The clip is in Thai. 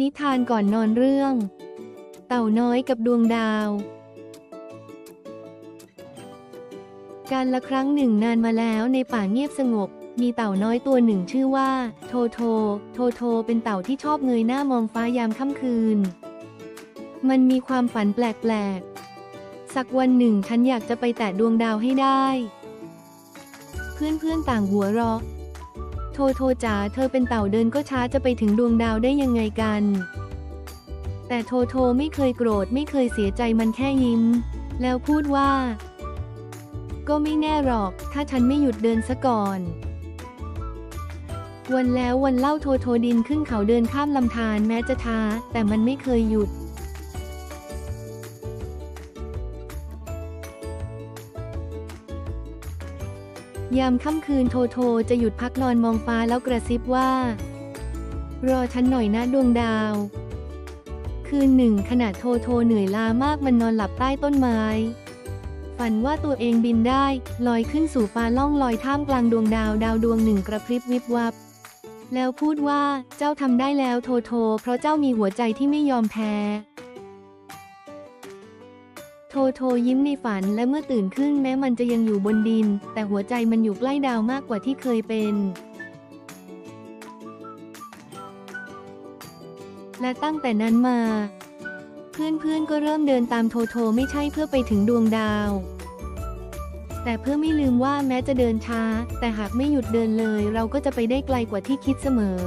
นิทานก่อนนอนเรื่อง เต่าน้อยกับดวงดาว การละครั้งหนึ่งนานมาแล้วในป่าเงียบสงบ มีเต่าน้อยตัวหนึ่งชื่อว่า โทโท โทโทเป็นเต่าที่ชอบเงยหน้ามองฟ้ายามค่ำคืน มันมีความฝันแปลกๆ สักวันหนึ่งฉันอยากจะไปแตะดวงดาวให้ได้ เพื่อนๆต่างหัวเราะ โทโทจ๋าเธอเป็นเต่าเดินก็ช้าจะไปถึงดวงดาวได้ยังไงกัน แต่โทโทไม่เคยโกรธไม่เคยเสียใจมันแค่ยิ้ม แล้วพูดว่า ก็ไม่แน่หรอก ถ้าฉันไม่หยุดเดินซะก่อน วันแล้ววันเล่าโทโทดินขึ้นเขาเดินข้ามลำธารแม้จะช้าแต่มันไม่เคยหยุด ยามค่ำคืนโทโทจะหยุดพักนอนมองฟ้าแล้วกระซิบว่า รอฉันหน่อยนะดวงดาว คืนหนึ่งขณะโทโทเหนื่อยล้ามากมันนอนหลับใต้ต้นไม้ ฝันว่าตัวเองบินได้ ลอยขึ้นสู่ฟ้าล่องลอยท่ามกลางดวงดาวดาวดวงหนึ่งกระพริบวิบวับ แล้วพูดว่าเจ้าทำได้แล้วโทโท เพราะเจ้ามีหัวใจที่ไม่ยอมแพ้ โทโทยิ้มในฝันและเมื่อตื่นขึ้นแม้มันจะยังอยู่บนดิน แต่หัวใจมันอยู่ใกล้ดาวมากกว่าที่เคยเป็น และตั้งแต่นั้นมา เพื่อนๆก็เริ่มเดินตามโทโทไม่ใช่เพื่อไปถึงดวงดาว แต่เพื่อไม่ลืมว่าแม้จะเดินช้า แต่หากไม่หยุดเดินเลย เราก็จะไปได้ไกลกว่าที่คิดเสมอ